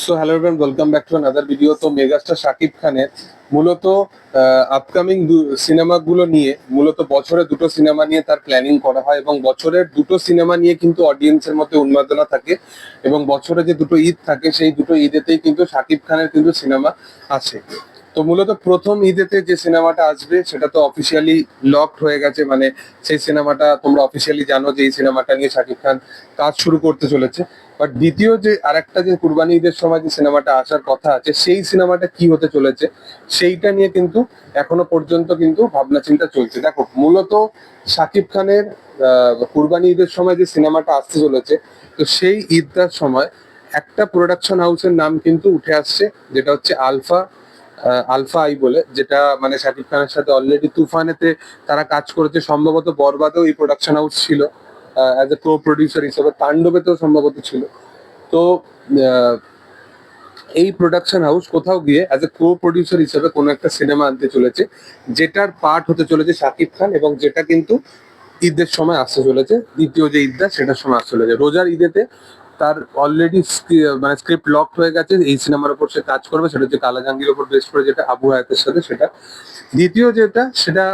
So hello everyone welcome back to another video তো megastar Shakib খানের মূলত আপকামিং সিনেমাগুলো নিয়ে, মূলত বছরে দুটো সিনেমা নিয়ে তার প্ল্যানিং করা হয় এবং বছরের দুটো সিনেমা নিয়ে কিন্তু অডিয়েন্সের মধ্যে উন্মাদনা থাকে এবং বছরে যে দুটো ঈদ থাকে, সেই দুটো ঈদেতেই কিন্তু শাকিব খানের কিন্তু সিনেমা আসে তো মূলত প্রথম ঈদেতে যে সিনেমাটা আসবে, সেটা তো অফিসিয়ালি লকড হয়ে গেছে। মানে সেই সিনেমাটা তোমরা অফিসিয়ালি জানো যে এই সিনেমাটা নিয়ে শাকিব খান কাজ শুরু করতে চলেছে। বাট দ্বিতীয় যে আরেকটা যে কুরবানি ঈদের সময় যে সিনেমাটা আসার কথা আছে, সেই সিনেমাটা কি হতে চলেছে, সেইটা নিয়ে কিন্তু এখনও পর্যন্ত কিন্তু ভাবনা চিন্তা চলছে। দেখো, মূলত শাকিব খানের কুরবানি ঈদের সময় যে সিনেমাটা আসতে চলেছে, তো সেই ঈদটার সময় একটা প্রোডাকশন হাউসের নাম কিন্তু উঠে আসছে, যেটা হচ্ছে আলফা আলফা আই বলে, যেটা মানে শাকিব খানের সাথে অলরেডি তুফানেতে তারা কাজ করেছে। সম্ভবত বরবাদেও এই প্রোডাকশন হাউস ছিল। অ্যাজ এ প্রো প্রডিউসার হিসেবে তাণ্ডবেতেও সম্ভবত ছিল। তো এই প্রোডাকশন হাউস কোথাও গিয়ে অ্যাজ এ কো প্রডিউসার হিসেবে কোনো একটা সিনেমা আনতে চলেছে, যেটার পার্ট হতে চলেছে শাকিব খান এবং যেটা কিন্তু ঈদের সময় আসতে চলেছে। দ্বিতীয় যে ঈদটা, সেটার সময় আসতে চলেছে। রোজার ঈদেতে তার অলরেডি মানে স্ক্রিপ্ট লক হয়ে গেছে, এই সিনেমার উপর সে কাজ করবে, সেটা হচ্ছে কালা কালাজাঙ্গির উপর বেস করে যেটা আবু হায়াতের সাথে সেটা। দ্বিতীয় যেটা, সেটা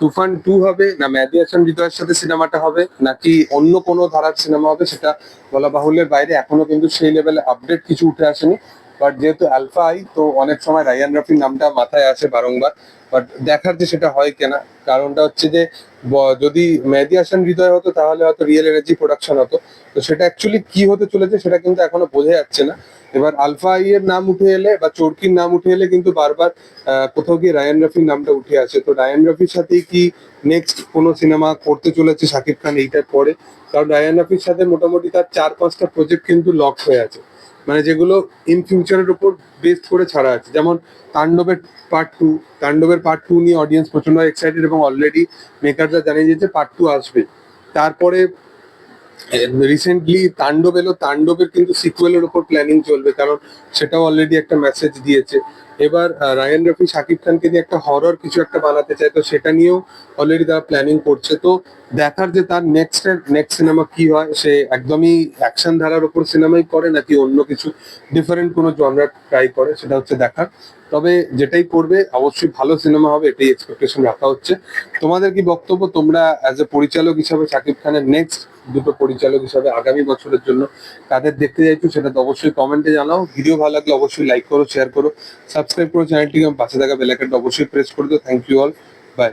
তুফান টু হবে, না মেহেদি হাসান হৃদয়ের সাথে সিনেমাটা হবে, নাকি অন্য কোনো ধারার সিনেমা হবে, সেটা বলা বাহুল্যের বাইরে, এখনও কিন্তু সেই লেভেলে আপডেট কিছু উঠে আসেনি। বাট যেহেতু আলফা আই তো অনেক সময় রায়ান রাফির নামটা মাথায় আসে বারংবার। বাট দেখার যে সেটা হয় কিনা, কারণটা হচ্ছে যে যদি মেহেদি হাসান হৃদয় হতো, তাহলে হয়তো রিয়েল এনার্জি প্রোডাকশন হতো। তো সেটা অ্যাকচুয়ালি কি হতে চলেছে, সেটা কিন্তু এখনও বোঝা যাচ্ছে না। এবার আলফা আই এর নাম উঠে এলে, বা চোরকির নাম উঠে এলে কিন্তু বারবার কোথাও গিয়ে রায়ান রফির নামটা উঠে আসে। তো রায়ান রফির সাথেই কি নেক্সট কোনো সিনেমা করতে চলেছে শাকিব খান এইটার পরে? কারণ রায়ান রফির সাথে মোটামুটি তার চার পাঁচটা প্রজেক্ট কিন্তু লক হয়ে আছে। মানে যেগুলো ইন ফিউচারের উপর বেস্ট করে ছাড়া আছে। যেমন তাণ্ডবের পার্ট টু তাণ্ডবের পার্ট টু নিয়ে অডিয়েন্স প্রচণ্ড এক্সাইটেড এবং অলরেডি মেকাররা জানিয়ে দিয়েছে পার্ট টু আসবে। তারপরে রিসেন্টলি তাণ্ডব এলো তাণ্ডবের কিন্তু সিকুয়েলের উপর প্ল্যানিং চলবে, কারণ সেটাও অলরেডি একটা মেসেজ দিয়েছে। এবার রায়ান রফি শাকিব খানকে নিয়ে একটা হরর কিছু একটা বানাতে চায়, তো সেটা নিয়েও অলরেডি তারা প্ল্যানিং করছে। তো দেখার যে তার নেক্সট নেক্সট সিনেমা কি হয়, সে একদমই অ্যাকশন ধারার উপর সিনেমাই করে, নাকি অন্য কিছু ডিফারেন্ট কোনো জনরা ট্রাই করে, সেটা হচ্ছে দেখার। তবে যেটাই করবে, অবশ্যই ভালো সিনেমা হবে, এটাই এক্সপেকটেশন রাখা হচ্ছে। তোমাদের কি বক্তব্য? তোমরা অ্যাজ এ পরিচালক হিসাবে শাকিব খানের নেক্সট দুটো পরিচালক হিসাবে আগামী বছরের জন্য তাদের দেখতে চাইছো সেটা তো অবশ্যই কমেন্টে জানাও। ভিডিও ভালো লাগলে অবশ্যই লাইক করো শেয়ার করো সাবস্ক্রাইব করো চ্যানেলটিকে পাশে থাকা বেলাইকনটা অবশ্যই প্রেস করে দিও। Thank you all by